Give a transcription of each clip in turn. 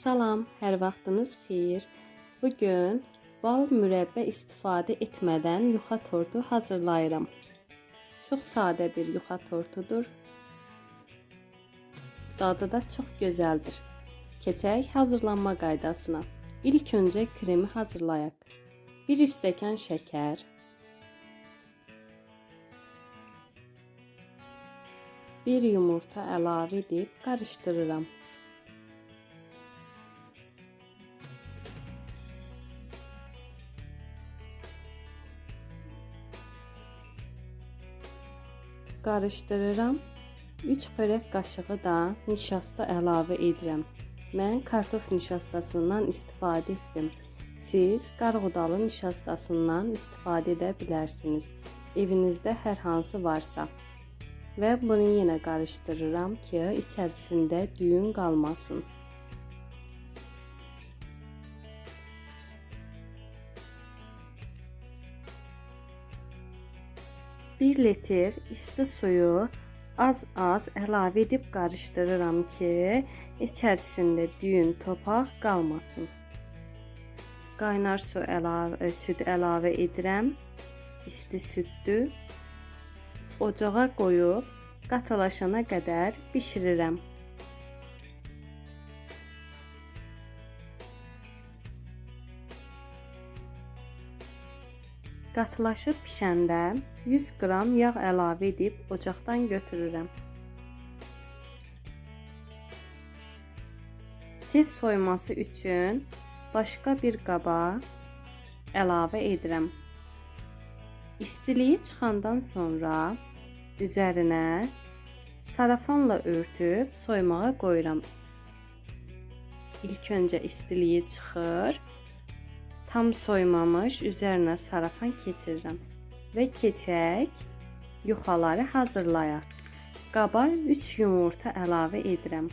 Salam, hər vaxtınız xeyir. Bu gün bal mürəbbə istifadə etmədən yuxa tortu hazırlayıram. Çox sadə bir yuxa tortudur. Dadı da çox gözəldir. Keçək hazırlanma qaydasına. İlk öncə kremi hazırlayaq. 1 stəkan şəkər, 1 yumurta əlavə edib qarışdırıram. Qarışdırıram. 3 xörək qaşığı da nişasta əlavə edirəm. Mən kartof nişastasından istifadə etdim. Siz qarğudalı nişastasından istifadə edə bilərsiniz. Evinizdə hər hansı varsa. Və bunu yenə qarışdırıram ki, içərisində düyün qalmasın. 1 litr isti suyu az-az əlavə edib qarışdırıram ki, içərisində düyün, topaq qalmasın. Qaynar su əlavə süd əlavə edirəm. İsti süddür. Ocağa qoyub qatılaşana qədər bişirirəm. Qatılaşıb pişəndə 100 qram yağ əlavə edib ocaqdan götürürəm. Tez soyması üçün başqa bir qaba əlavə edirəm. İstiliyi çıxandan sonra üzərinə sarafanla örtüb soymağa qoyuram. İlk öncə istiliyi çıxır. Tam soymamış üzerine sarafan keçirirəm və keçək yuxaları hazırlayaq. Qaba 3 yumurta əlavə edirəm.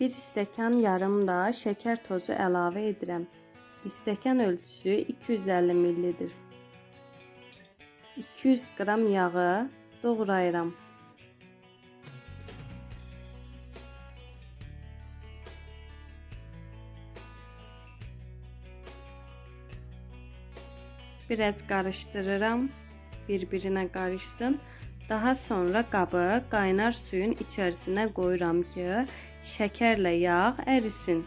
Bir stəkan yarım da şəkər tozu əlavə edirəm. İstəkan ölçüsü 250 ml-dir. 200 qram yağı doğrayıram. Biraz karıştırıram. Bir-birinə qarışsın. Daha sonra qabı qaynar suyun içərisinə qoyuram ki, şəkərlə yağ ərisin.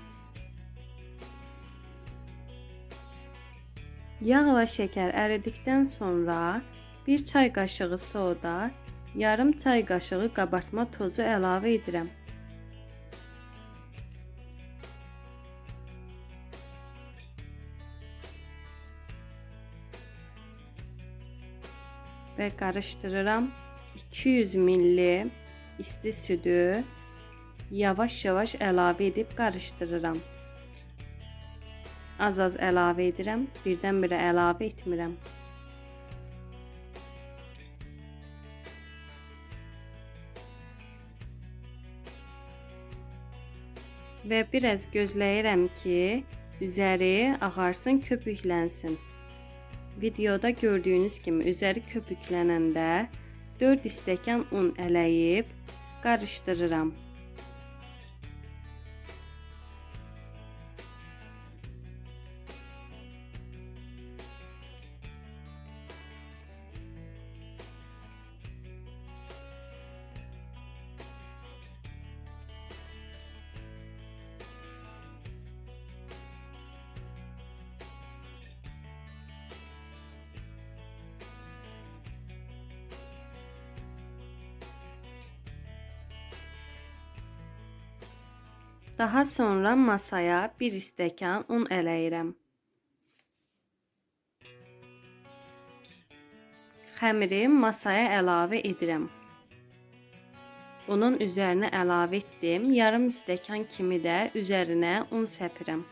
Yağ və şəkər əridikdən sonra 1 çay qaşığı soda, yarım çay qaşığı qabartma tozu əlavə edirəm. və qarışdırıram. 200 ml isti südü yavaş-yavaş əlavə edib qarışdırıram. Az-az əlavə edirəm, birdən-birə əlavə etmirəm. Və biraz gözləyirəm ki, üzəri ağarsın, köpüklənsin. Videoda gördüyünüz kimi üzəri köpüklənəndə 4 stəkan un ələyib qarışdırıram. Daha sonra masaya bir stəkan un ələyirəm. Xəmiri masaya əlavə edirəm. Unun üzərinə əlavə etdim. Yarım stəkan kimi də üzərinə un səpirəm.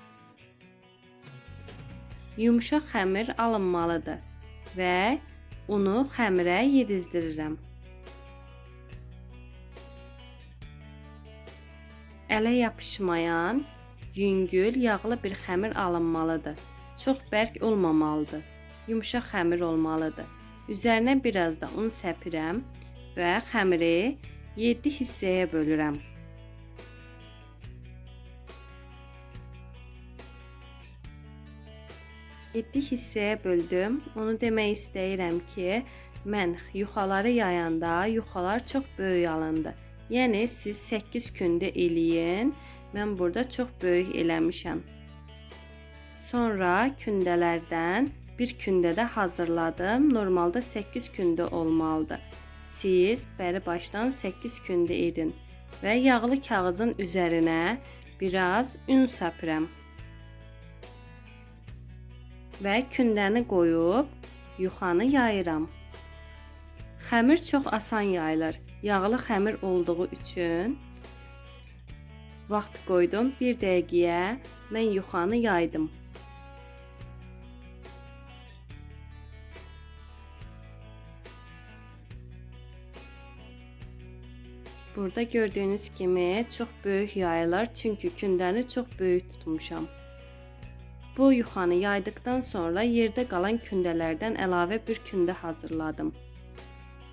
Yumşaq xəmir alınmalıdır və unu xəmirə yedizdirirəm. Ələ yapışmayan, yüngül, yağlı bir xəmir alınmalıdır. Çox bərk olmamalıdır. Yumşaq xəmir olmalıdır. Üzərinə biraz da un səpirəm və xəmiri 7 hissəyə bölürəm. Yeddi hissəyə böldüm. Onu demək istəyirəm ki, mən yuxaları yayanda yuxalar çox böyük alındı. Yəni siz 8 gündə eləyin. Mən burada çox böyük eləmişəm. Sonra kündələrdən bir kündə də hazırladım. Normalda 8 gündə olmalıdır. Siz bəri başdan 8 gündə edin və yağlı kağızın üzərinə biraz un səpirəm. Və kündəni qoyub yuxanı yayıram. Xəmir çox asan yayılır. Yağlı xəmir olduğu üçün vaxt qoydum 1 dəqiqəyə mən yuxanı yaydım. Burada gördüyünüz kimi çox böyük yayılır çünki kündəni çox böyük tutmuşam. Bu yuxanı yaydıktan sonra yerdə qalan kündələrdən əlavə bir kündə hazırladım.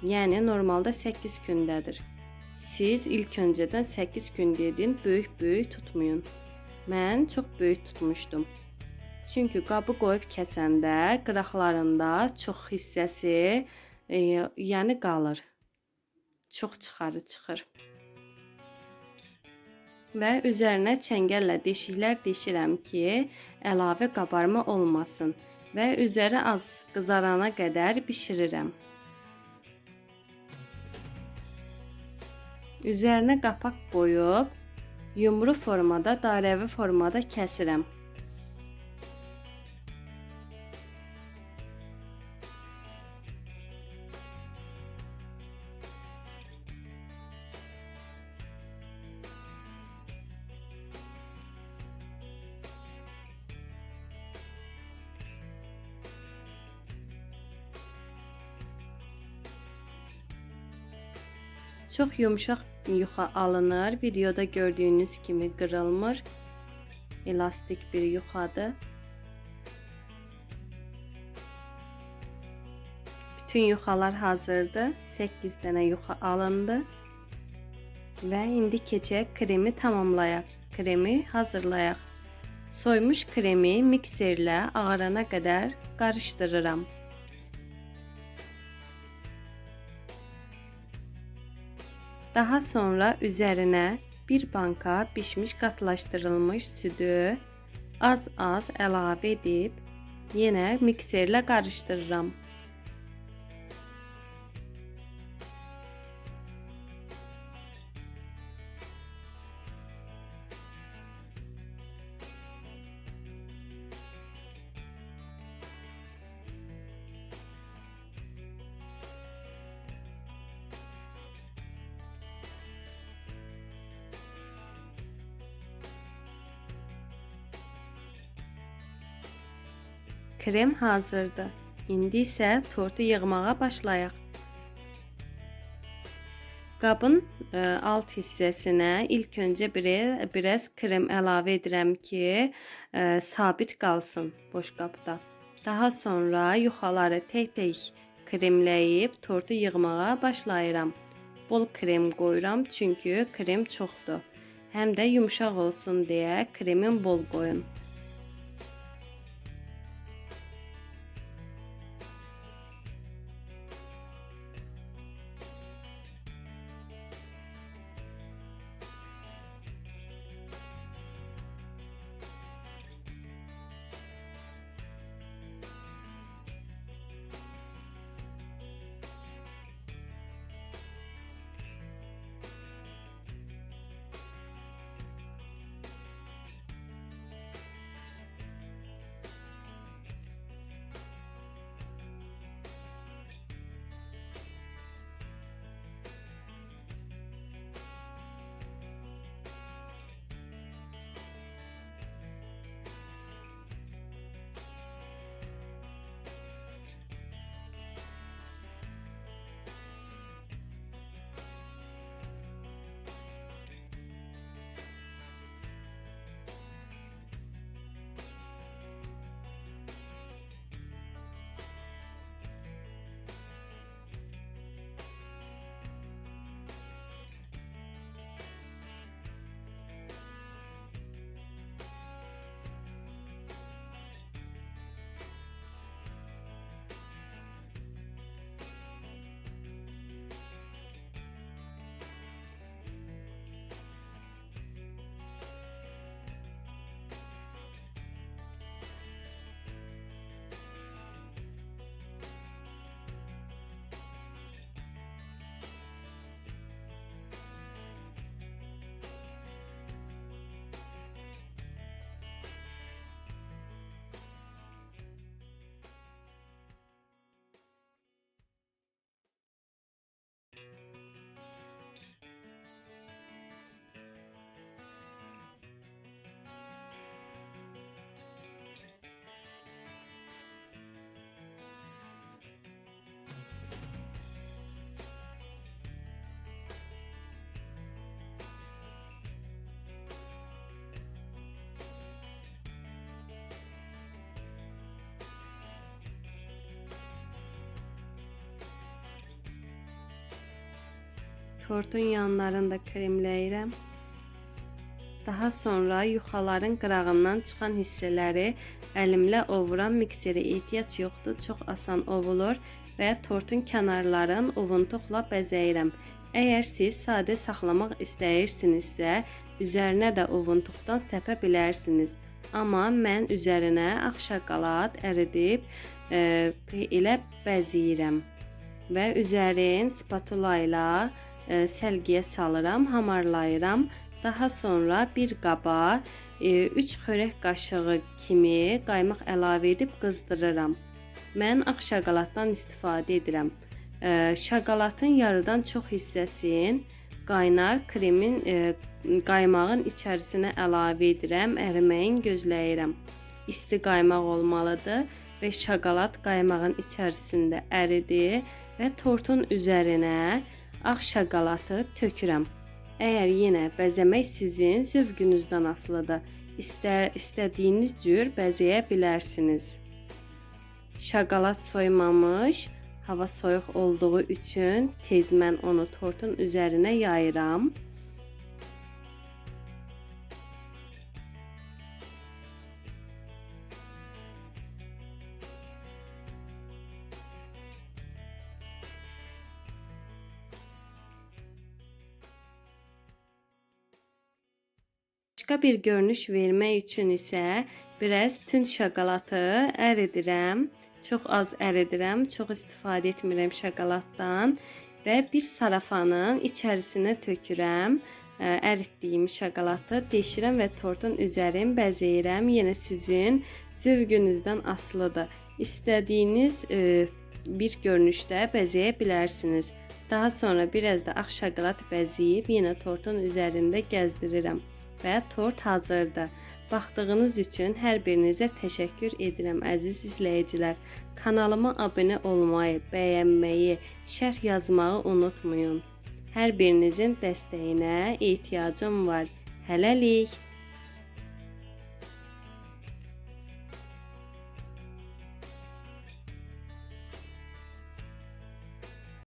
Yəni normalda 8 kündədir. Siz ilk öncədən 8 kündə edin, böyük-böyük tutmayın. Mən çox böyük tutmuşdum. Çünki qabı qoyub kəsəndə qıraqlarında çox hissəsi, e, yəni qalır. Çox çıxarı çıxır. Və üzərinə çəngəllə deşiklər deşirəm ki, əlavə qabarma olmasın və üzəri az qızarana qədər bişirirəm. Üzərinə qapaq qoyub yumru formada, dairəvi formada kəsirəm. Çox yumşaq yuxa alınır. Videoda gördüyünüz kimi qırılmır. Elastik bir yuxadır. Bütün yuxalar hazırdır. 8 dənə yuxa alındı. Və indi keçək kremi tamamlayaq. Kremi hazırlayaq. Soymuş kremi mikserlə ağarana qədər qarışdırıram. Daha sonra üzerine bir banka pişmiş qatlaşdırılmış südü az-az əlavə edib yenə mikserlə qarışdırıram. Krem hazırdır. İndi isə tortu yığmağa başlayaq. Qabın e, alt hissəsinə ilk öncə bir biraz krem əlavə edirəm ki, e, sabit qalsın boş qabda. Daha sonra yuxaları tək-tək kremləyib tortu yığmağa başlayıram. Bol krem qoyuram çünki krem çoxdur. Həm də yumşaq olsun deyə kremin bol qoyun. Tortun yanlarını da kremləyirəm. Daha sonra yuxaların qırağından çıxan hissələri əlimlə ovuram. Mikseri ehtiyac yoxdur, çox asan ovulur və tortun kənarlarını ovuntuqla bəzəyirəm. Əgər siz sadə saxlamaq istəyirsinizsə, üzərinə də ovuntuqdan səpə bilərsiniz. Amma mən üzərinə ağ şokolad əridib e, ilə bəzəyirəm və üzərin spatula ilə səlgiyə salıram, hamarlayıram. Daha sonra bir qaba 3 xörək qaşığı kimi qaymaq əlavə edib qızdırıram. Mən ağ şokoladdan istifadə edirəm. E, şokoladın yarıdan çox hissəsini qaynar kremin e, qaymağın içərisinə əlavə edirəm, əriməyin gözləyirəm. İsti qaymaq olmalıdır və şokolad qaymağın içərisində əridi və tortun üzərinə ağ şokoladı tökürəm. Əgər yenə bəzəmək sizin zövqünüzdən asılıdır. İstə, istədiyiniz cür bəzəyə bilərsiniz. Şokolad soymamış, hava soyuq olduğu üçün tez mən onu tortun üzərinə yayıram. Bir görünüş vermək üçün isə biraz tünd şokoladı əridirəm. Çox az əridirəm, çox istifadə etmirəm şokoladdan və bir sarafanın içərisinə tökürəm. Əritdiyim şokoladı deşirəm və tortun üzərini bəzəyirəm. Yenə sizin zövqünüzdən asılıdır. İstədiyiniz bir görünüşdə bəzəyə bilərsiniz. Daha sonra biraz da ağ şokolad bəzəyib yenə tortun üzərində gəzdirirəm və tort hazırdır. Baxdığınız üçün hər birinizə təşəkkür edirəm əziz izləyicilər. Kanalıma abunə olmayı, bəyənməyi, şərh yazmağı unutmayın. Hər birinizin dəstəyinə ehtiyacım var. Hələlik.